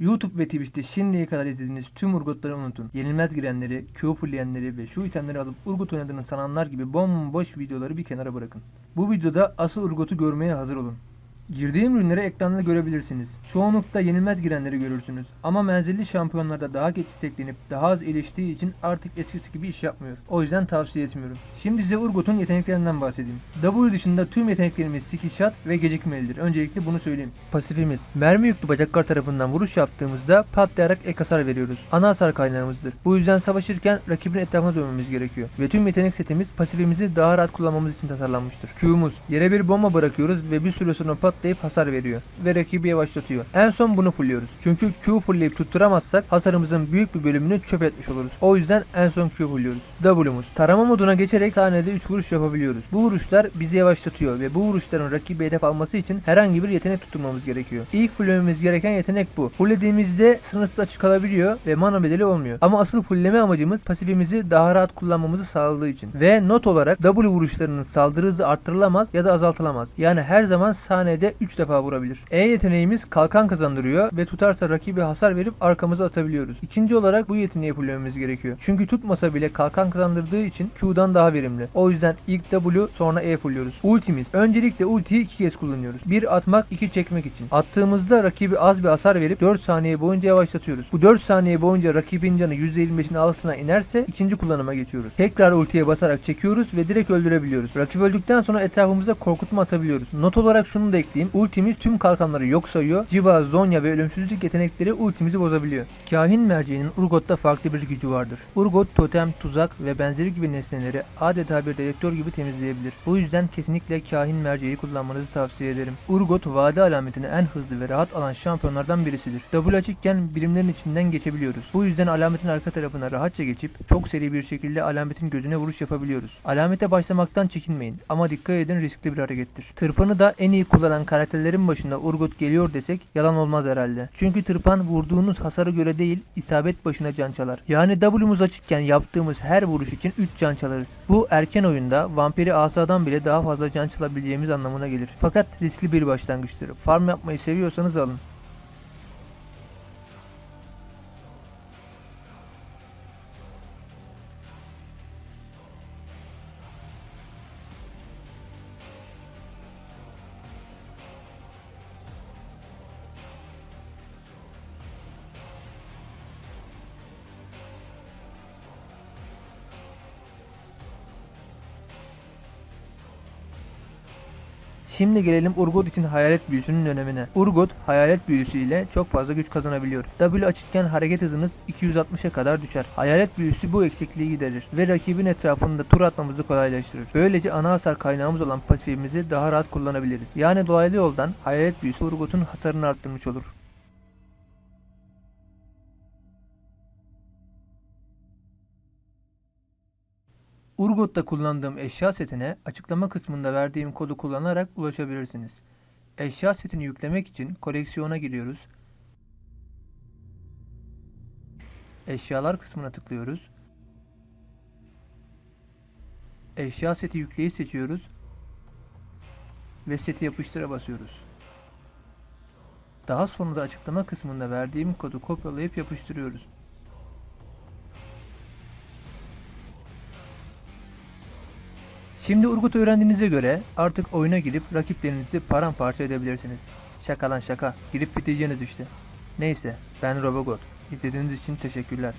YouTube ve Twitch'te şimdiye kadar izlediğiniz tüm Urgotları unutun. Yenilmez girenleri, Q fullleyenleri ve şu itemleri alıp Urgot oynadığını sananlar gibi bomboş videoları bir kenara bırakın. Bu videoda asıl Urgot'u görmeye hazır olun. Girdiğim ürünleri ekranda görebilirsiniz. Çoğunlukta yenilmez girenleri görürsünüz. Ama menzilli şampiyonlarda daha geç isteklenip daha az iyileştiği için artık eskisi gibi iş yapmıyor. O yüzden tavsiye etmiyorum. Şimdi size Urgot'un yeteneklerinden bahsedeyim. W dışında tüm yeteneklerimiz skill shot ve gecikmelidir. Öncelikle bunu söyleyeyim. Pasifimiz. Mermi yüklü bacaklar tarafından vuruş yaptığımızda patlayarak ek hasar veriyoruz. Ana hasar kaynağımızdır. Bu yüzden savaşırken rakibin etrafına dönmemiz gerekiyor. Ve tüm yetenek setimiz pasifimizi daha rahat kullanmamız için tasarlanmıştır. Q'muz. Yere bir bomba bırakıyoruz ve bir süre sonra patlayıp hasar veriyor. Ve rakibi yavaşlatıyor. En son bunu fulluyoruz. Çünkü Q fullleyip tutturamazsak hasarımızın büyük bir bölümünü çöp etmiş oluruz. O yüzden en son Q fulluyoruz. W'muz. Tarama moduna geçerek saniyede 3 vuruş yapabiliyoruz. Bu vuruşlar bizi yavaşlatıyor ve bu vuruşların rakibi hedef alması için herhangi bir yetenek tutturmamız gerekiyor. İlk fullememiz gereken yetenek bu. Fullediğimizde sınırsız açık kalabiliyor ve mana bedeli olmuyor. Ama asıl fullleme amacımız pasifimizi daha rahat kullanmamızı sağladığı için. Ve not olarak W vuruşlarının saldırı hızı arttırılamaz ya da azaltılamaz. Yani her zaman saniyede 3 defa vurabilir. E yeteneğimiz kalkan kazandırıyor ve tutarsa rakibi hasar verip arkamıza atabiliyoruz. İkinci olarak bu yeteneği fullememiz gerekiyor. Çünkü tutmasa bile kalkan kazandırdığı için Q'dan daha verimli. O yüzden ilk W sonra E fulluyoruz. Ultimiz. Öncelikle ultiyi iki kez kullanıyoruz. Bir atmak, iki çekmek için. Attığımızda rakibi az bir hasar verip 4 saniye boyunca yavaşlatıyoruz. Bu 4 saniye boyunca rakibin canı %25'in altına inerse ikinci kullanıma geçiyoruz. Tekrar ultiye basarak çekiyoruz ve direkt öldürebiliyoruz. Rakip öldükten sonra etrafımıza korkutma atabiliyoruz. Not olarak şunu da ekleyeyim. Ultimiz tüm kalkanları yok sayıyor. Civa, Zonya ve ölümsüzlük yetenekleri ultimizi bozabiliyor. Kahin merceğinin Urgot'ta farklı bir gücü vardır. Urgot totem, tuzak ve benzeri gibi nesneleri adeta bir dedektör gibi temizleyebilir. Bu yüzden kesinlikle kahin merceği kullanmanızı tavsiye ederim. Urgot vade alametini en hızlı ve rahat alan şampiyonlardan birisidir. W açıkken birimlerin içinden geçebiliyoruz. Bu yüzden alametin arka tarafına rahatça geçip çok seri bir şekilde alametin gözüne vuruş yapabiliyoruz. Alamete başlamaktan çekinmeyin ama dikkat edin riskli bir harekettir. Tırpanı da en iyi kullanan karakterlerin başında Urgot geliyor desek yalan olmaz herhalde. Çünkü tırpan vurduğunuz hasarı göre değil isabet başına can çalar. Yani W'muz açıkken yaptığımız her vuruş için 3 can çalarız. Bu erken oyunda vampiri asadan bile daha fazla can çalabileceğimiz anlamına gelir. Fakat riskli bir başlangıçtır. Farm yapmayı seviyorsanız alın. Şimdi gelelim Urgot için hayalet büyüsünün önemine. Urgot hayalet büyüsü ile çok fazla güç kazanabiliyor. W açıkken hareket hızınız 260'a kadar düşer. Hayalet büyüsü bu eksikliği giderir ve rakibin etrafında tur atmamızı kolaylaştırır. Böylece ana hasar kaynağımız olan pasifimizi daha rahat kullanabiliriz. Yani dolaylı yoldan hayalet büyüsü Urgot'un hasarını arttırmış olur. Urgot'ta kullandığım eşya setine açıklama kısmında verdiğim kodu kullanarak ulaşabilirsiniz. Eşya setini yüklemek için koleksiyona giriyoruz. Eşyalar kısmına tıklıyoruz. Eşya seti yükleyi seçiyoruz. Ve seti yapıştıra basıyoruz. Daha sonra da açıklama kısmında verdiğim kodu kopyalayıp yapıştırıyoruz. Şimdi Urgut öğrendiğinize göre artık oyuna girip rakiplerinizi paramparça edebilirsiniz. Şaka lan şaka. Girip bitireceğiniz işte. Neyse ben Robogot. İzlediğiniz için teşekkürler.